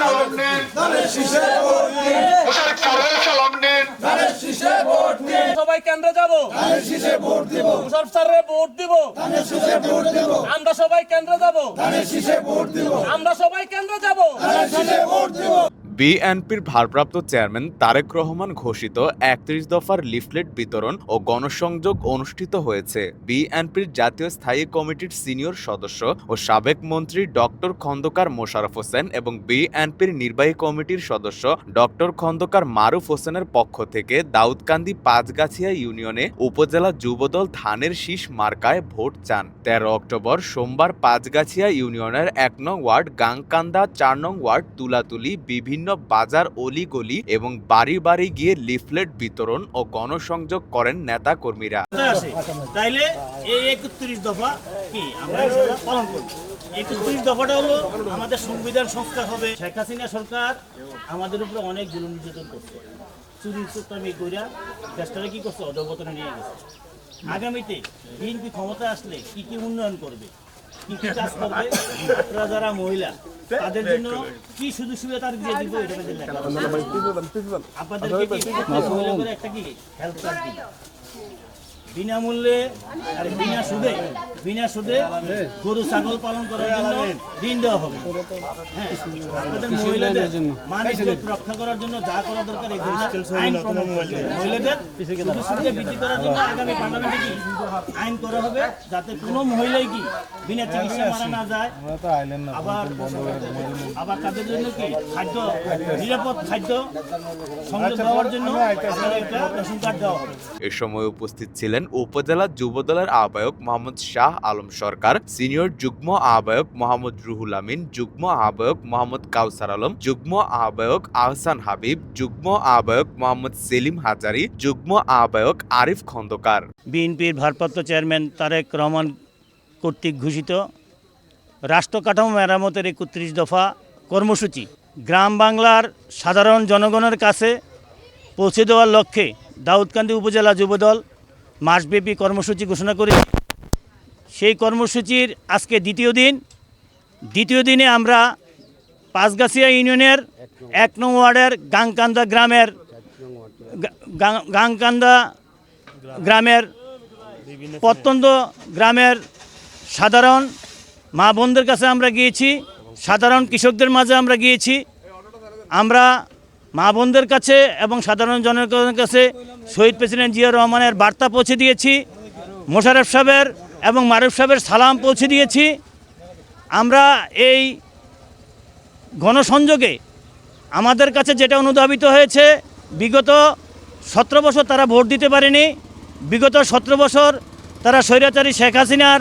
যাবে নিন মুশারফ নিন সবাই কেন্দ্রে যাব। মুশারফ স্যারের ভোট দিব। আমরা সবাই কেন্দ্রে যাব। আমরা সবাই কেন্দ্রে যাব। বিএনপির ভারপ্রাপ্ত চেয়ারম্যান তারেক রহমান ঘোষিত একত্রিশ দফার লিফলেট বিতরণ ও গণসংযোগ অনুষ্ঠিত হয়েছে। বিএনপির জাতীয় স্থায়ী কমিটির সিনিয়র সদস্য ও সাবেক মন্ত্রী ডক্টর খন্দকার মোশারফ হোসেন এবং বিএনপির নির্বাহী কমিটির সদস্য ডক্টর খন্দকার মারুফ হোসেনের পক্ষ থেকে দাউদকান্দি পাঁচগাছিয়া ইউনিয়নে উপজেলা যুবদল ধানের শীষ মার্কায় ভোট চান। তেরো অক্টোবর সোমবার পাঁচগাছিয়া ইউনিয়নের এক নং ওয়ার্ড গাংকান্দা চার নং ওয়ার্ড তুলাতুলি বিভিন্ন বাজার অলিগলি এবং বাড়ি বাড়ি গিয়ে লিফলেট বিতরণ ও গণসংযোগ করেন নেতা কর্মীরা তাইলে এই একত্রিশ দফা কি? আমরা পালন একত্রিশ দফাটা হলো আমাদের সংবিধান সংস্কার হবে। শেখ হাসিনা সরকার আমাদের উপরে অনেক নির্যাতন করছে। চুরি কি করছে? অধবতনে নিয়ে গেছে। আগামীতে বিএনপি ক্ষমতা আসলে কি কি উন্নয়ন করবে? কাজ করবে আপনারা যারা মহিলা তাদের জন্য কি সুযোগ সুবিধা তার দিয়ে দিব এটা আমাদের লেখা আছে। আপনাদেরকে কি মহিলাদের একটা কি? হেল্প কার্ড দিই বিনামূল্যে আর বিনা সুদে বিনা সুদে গরু ছাগল পালন করার জন্য ঋণ দেওয়া হবে। হ্যাঁ আপনাদের মহিলাদের মান ইজ্জত রক্ষা করার জন্য যা করা দরকার। মহিলাদের সুবিধা বৃদ্ধি করার জন্য আগামী পার্লামেন্টে কি আইন করা হবে যাতে কোনো মহিলাই কি বিনা চিকিৎসা মারা না যায়? আবার আবার তাদের জন্য কি খাদ্য নিরাপদ খাদ্য সংযোগ দেওয়ার জন্য একটা রেশন কার্ড দেওয়া হবে। এ সময় উপস্থিত ছিলেন উপজেলা যুবদলের আহ্বায়ক মোহাম্মদ শাহ আলম সরকার, সিনিয়র যুগ্ম আহ্বায়ক মোহাম্মদ রুহুল আমিন, যুগ্ম আহ্বায়ক মোহাম্মদ কাউসার আলম, যুগ্ম আহ্বায়ক আহসান হাবিব, যুগ্ম আহ্বায়ক মোহাম্মদ সেলিম হাজারি, যুগ্ম আহ্বায়ক আরিফ খন্দকার। বিএনপির ভারপ্রাপ্ত চেয়ারম্যান তারেক রহমান কর্তৃক ঘোষিত রাষ্ট্র কাঠামো মেরামতের একত্রিশ দফা কর্মসূচি। গ্রাম বাংলার সাধারণ জনগণের কাছে পৌঁছে দেওয়ার লক্ষ্যে দাউদকান্দি উপজেলা যুবদল মাসব্যাপী কর্মসূচি ঘোষণা করে সেই কর্মসূচির আজকে দ্বিতীয় দিন। দ্বিতীয় দিনে আমরা পাঁচগাছিয়া ইউনিয়নের এক নং ওয়ার্ডের গাংকান্দা গ্রামের গাংকান্দা গ্রামের প্রত্যন্ত গ্রামের সাধারণ মা বোনদের কাছে আমরা গিয়েছি, সাধারণ কৃষকদের মাঝে আমরা গিয়েছি। আমরা মা বোনদের কাছে এবং সাধারণ জনগণের কাছে শহীদ প্রেসিডেন্ট জিয়া রহমানের বার্তা পৌঁছে দিয়েছি। মোশারফ সাহেবের এবং মারুফ সাহেবের সালাম পৌঁছে দিয়েছি। আমরা এই গণসংযোগে আমাদের কাছে যেটা অনুধাবিত হয়েছে, বিগত সতেরো বছর তারা ভোট দিতে পারেনি। বিগত সতেরো বছর তারা স্বৈরাচারী শেখ হাসিনার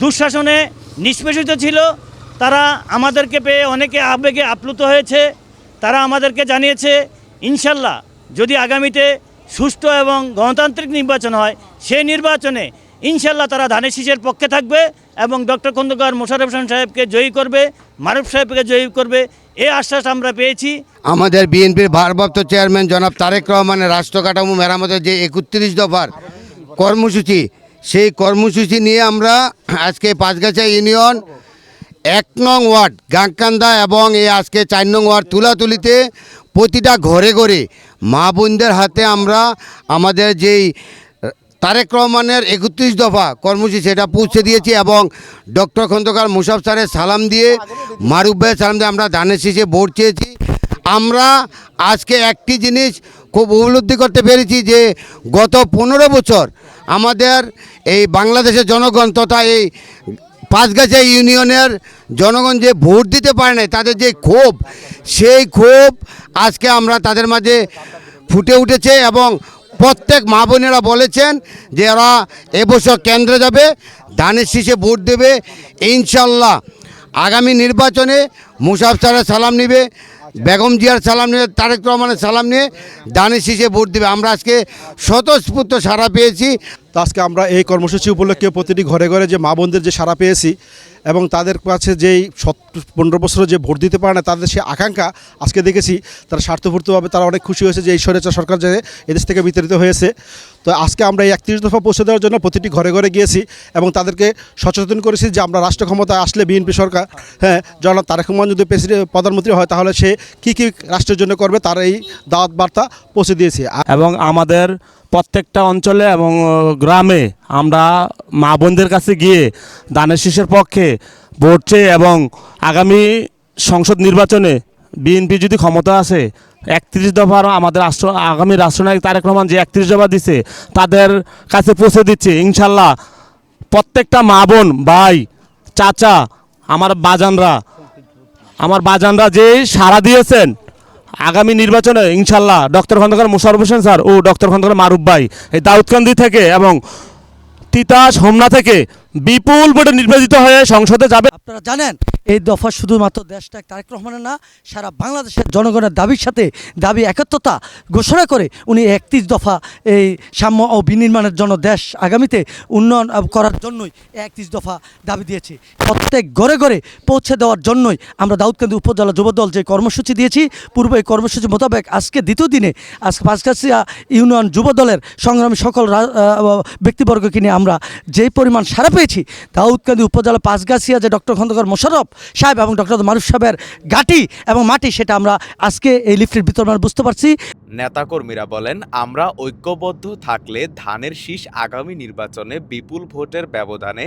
দুঃশাসনে নিষ্পেষিত ছিল। তারা আমাদেরকে পেয়ে অনেকে আবেগে আপ্লুত হয়েছে। তারা আমাদেরকে জানিয়েছে, ইনশাল্লাহ যদি আগামীতে সুষ্ঠু এবং গণতান্ত্রিক নির্বাচন হয়, সেই নির্বাচনে ইনশাল্লাহ তারা ধানের শীষের পক্ষে থাকবে এবং ডক্টর খন্দকার মোশারফ হোসেন সাহেবকে জয়ী করবে, মারুফ সাহেবকে জয়ী করবে এই আশ্বাস আমরা পেয়েছি। আমাদের বিএনপির ভারপ্রাপ্ত চেয়ারম্যান জনাব তারেক রহমানের রাষ্ট্র কাঠামো মেরামতের যে একত্রিশ দফার কর্মসূচি, সেই কর্মসূচি নিয়ে আমরা আজকে পাঁচগাছা ইউনিয়ন এক নং ওয়ার্ড গাংকান্দা এবং এই আজকে চার নং ওয়ার্ড তুলাতুলিতে প্রতিটা ঘরে ঘরে মা বোনদের হাতে আমরা আমাদের যেই তারেক রহমানের একত্রিশ দফা কর্মসূচি সেটা পৌঁছে দিয়েছি এবং ডক্টর খন্দকার মুসাফ স্যারের সালাম দিয়ে মারুফ ভাইয়ের সালাম দিয়ে আমরা ধানের শীষে ভোট চেয়েছি। আমরা আজকে একটি জিনিস খুব উপলব্ধি করতে পেরেছি যে গত পনেরো বছর আমাদের এই বাংলাদেশের জনগণ তথা এই পাঁচগাছা ইউনিয়নের জনগণ যে ভোট দিতে পারে নাই, তাদের যে ক্ষোভ, সেই ক্ষোভ আজকে আমরা তাদের মাঝে ফুটে উঠেছে এবং প্রত্যেক মা বোনেরা বলেছেন যে ওরা এবছর কেন্দ্রে যাবে, ধানের শীষে ভোট দেবে, ইনশাল্লাহ। আগামী নির্বাচনে মুসাফ স্যারের সালাম নিবে, বেগম জিয়ার সালাম নিয়ে, তারেক রহমানের সালাম নিয়ে ধানের শীষে ভোট দেবে। আমরা আজকে স্বতঃস্ফূর্ত সারা পেয়েছি। তো আজকে আমরা এই কর্মসূচি উপলক্ষে প্রতিটি ঘরে ঘরে যে মা বোনদের যে সারা পেয়েছি এবং তাদের কাছে যেই পনেরো বছরে যে ভোট দিতে পারে না, তাদের সে আকাঙ্ক্ষা আজকে দেখেছি, তারা স্বার্থপূর্তভাবে তারা অনেক খুশি হয়েছে যে এই স্বৈরাচার সরকার যে এদেশ থেকে বিতাড়িত হয়েছে। তো আজকে আমরা এই একত্রিশ দফা পৌঁছে দেওয়ার জন্য প্রতিটি ঘরে ঘরে গিয়েছি এবং তাদেরকে সচেতন করেছি যে আমরা রাষ্ট্র ক্ষমতায় আসলে বিএনপি সরকার হ্যাঁ জনাব তারেক রহমান যদি প্রেসিডেন্ট প্রধানমন্ত্রী হয়, তাহলে সে কী কী রাষ্ট্রের জন্য করবে, তার এই দাওয়াত বার্তা পৌঁছে দিয়েছে। এবং আমাদের প্রত্যেকটা অঞ্চলে এবং গ্রামে আমরা মা বোনদের কাছে গিয়ে দানের শীষের পক্ষে ভোট চেয়ে এবং আগামী সংসদ নির্বাচনে বিএনপি যদি ক্ষমতা আসে, একত্রিশ দফার আমাদের রাষ্ট্র, আগামী রাষ্ট্রনায়ক তারেক রহমান যে একত্রিশ দফা দিছে, তাদের কাছে পৌঁছে দিচ্ছে। ইনশাল্লাহ প্রত্যেকটা মা বোন, ভাই, চাচা, আমার বাজানরা আমার বাজানরা যে সাড়া দিয়েছেন আগামী নির্বাচনে ইনশাল্লাহ ডক্টর খন্দকার মুশারফ হোসেন স্যার ও ডক্টর খন্দকার মারুফ ভাই, এই দাউদকান্দি থেকে এবং তিতাস হোমনা থেকে বিপুল ভোটে নির্বাচিত হয়ে সংসদে যাবে। আপনারা জানেন এই দফা শুধুমাত্র দেশটা তারেক রহমানের না, সারা বাংলাদেশের জনগণের দাবির সাথে দাবি একত্রতা ঘোষণা করে উনি একত্রিশ দফা এই সাম্য ও বিনির্মাণের জন্য দেশ আগামীতে উন্নয়ন করার জন্যই একত্রিশ দফা দাবি দিয়েছে। প্রত্যেক ঘরে ঘরে পৌঁছে দেওয়ার জন্যই আমরা দাউদকান্দি উপজেলা যুবদল যে কর্মসূচি দিয়েছি, পূর্বে এই কর্মসূচি মোতাবেক আজকে দ্বিতীয় দিনে আজকে পাঁচকাছিয়া ইউনিয়ন যুবদলের সংগ্রামী সকল ব্যক্তিবর্গকে নিয়ে আমরা যেই পরিমাণ সারা পেয়েছি, দাউদকান্দি উপজেলা পাঁচগাছিয়া যে ডক্টর খন্দকার মোশাররফ সাহেব এবং ডক্টর মারুফ সাহেবের গাটি এবং মাটি সেটা আমরা আজকে এই লিফটের বিতরণ বুঝতে পারছি। নেতাকর্মীরা বলেন, আমরা ঐক্যবদ্ধ থাকলে ধানের শীষ আগামী নির্বাচনে বিপুল ভোটের ব্যবধানে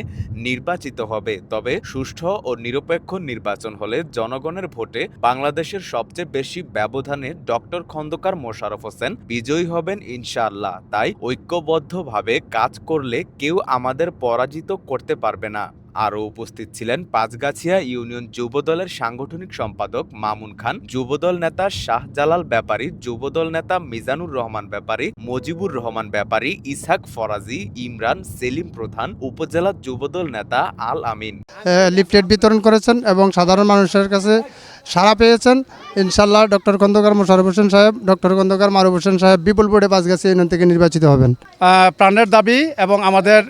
নির্বাচিত হবে। তবে সুষ্ঠু ও নিরপেক্ষ নির্বাচন হলে জনগণের ভোটে বাংলাদেশের সবচেয়ে বেশি ব্যবধানে ডক্টর খন্দকার মোশারফ হোসেন বিজয়ী হবেন ইনশাআল্লাহ। তাই ঐক্যবদ্ধভাবে কাজ করলে কেউ আমাদের পরাজিত করতে পারবে না। আরও উপস্থিত ছিলেন পাঁচগাছিয়া ইউনিয়ন যুবদলের সাংগঠনিক সম্পাদক মামুন খান যুবদল নেতা শাহজালাল ব্যাপারী যুবদল নেতা মিজানুর রহমান ব্যাপারী মজিবুর রহমান ব্যাপারী ইসাক ফরাজি ইমরান সেলিম প্রধান উপজেলা যুবদল নেতা আল আমিন। লিফলেট বিতরণ করেছেন এবং সাধারণ মানুষের কাছে সাড়া পেয়েছেন। ইনশাল্লাহ ডক্টর খন্দকার মোশারফ হোসেন সাহেব ডক্টর খন্দকার মারুফ হোসেন সাহেব বিপুল বোর্ডে পাঁচগাছি ইউনিয়ন থেকে নির্বাচিত হবেন। প্রাণের দাবি এবং আমাদের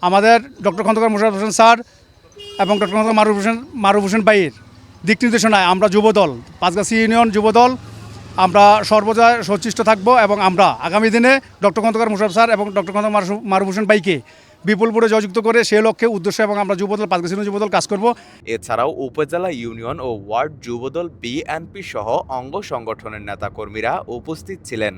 আমাদের ডক্টর খন্দকার মুশারফ হোসেন স্যার এবং ডক্টর খন্দকার মারুফ হোসেন মারুফ হোসেন ভাইয়ের দিক নির্দেশনায় আমরা যুবদল, পাঁচগাছি ইউনিয়ন যুবদল, আমরা সর্বদা সচেষ্ট থাকব এবং আমরা আগামী দিনে ডক্টর খন্দকার মুশারফ স্যার এবং ডক্টর খন্দকার মারুফ- হোসেন ভাইকে বিপুল ভোটে জয়যুক্ত করে সেই লক্ষ্যে উদ্দেশ্য এবং আমরা যুবদল, পাঁচগাছি যুবদল কাজ করব। এছাড়াও উপজেলা ইউনিয়ন ও ওয়ার্ড যুবদল বিএনপি সহ অঙ্গ সংগঠনের নেতাকর্মীরা উপস্থিত ছিলেন।